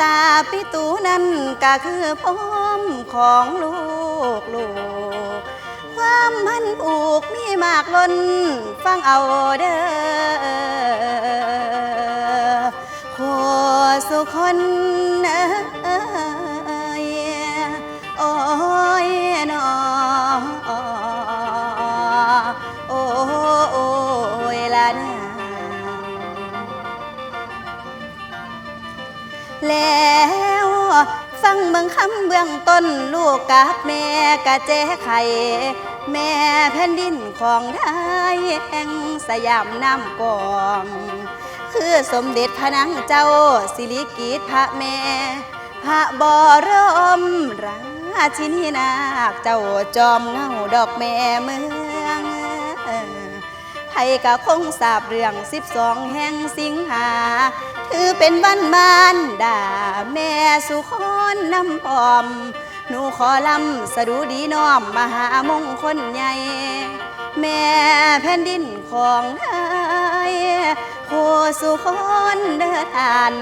ตาปิตูนั้นก็คือพ้อมของลูกลูก ความมันผูกมีมากล้นฟังเอาเด้อโคสุคนเอ้ยโอ้ยนอ แล้วฟังเบิ่งคำเบื้องต้นลูกกับแม่กะเจ๊ไข่แม่แผ่นดินของไทยแห่งสยามน้ำกองคือสมเด็จพระนางเจ้าสิริกิติ์พระแม่ พระบรมราชินีนาคเจ้าจอมเงาดอกแม่เมืองไทยก็คงทราบเรื่องสิบสองแห่งสิงหาถื เป็นวันมารดาแม่สุคนน้ำพร้อม หนูขอลำสะดุดีน้อมมหามงคลใหญ่ แม่แผ่นดินของไทยโคสุคนเดินทาน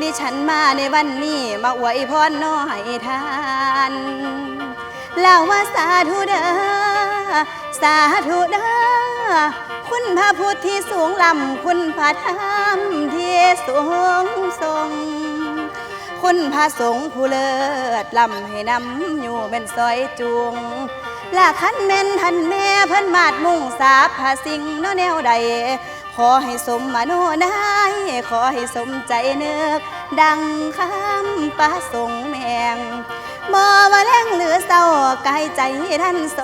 ดิฉันมาในวันนี้มาอวยพรน้อยทานเล่าว่าสาธุเด้อสาธุเด้อ คุณพระพุทธที่สูงลำคุณพระธรรมที่สูงทรง คุณพระสงฆ์ผู้เลิศลำให้นำอยู่เป็นซอยจูงลาคันแม่นทันแม่เพิ่นมาดมุ่งสาบพาสิ่งเนาะแนวใด ขอให้สมมโนนายขอให้สมใจเนึก ดังคำประสงค์แมงบ่ว่าแรงหรือเศร้ากายใจท่านส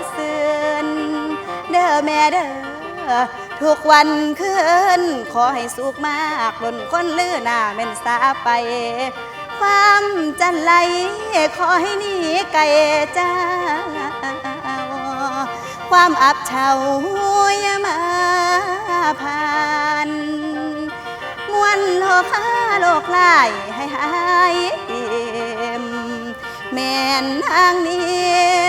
ดเสื่นเด้อแม่เด้อ ทุกวันคืนขอให้สุขมากล้นคนลือหน้าแม่นสาไป ความจันไรขอให้หนีไกลเจ้า ความอับเฉาอย่ามาผ่านมวนโลคาโลกลายให้หายอิ่มแม่นทางนี้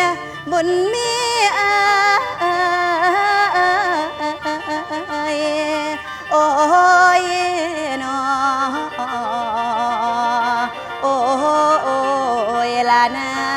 ยละนา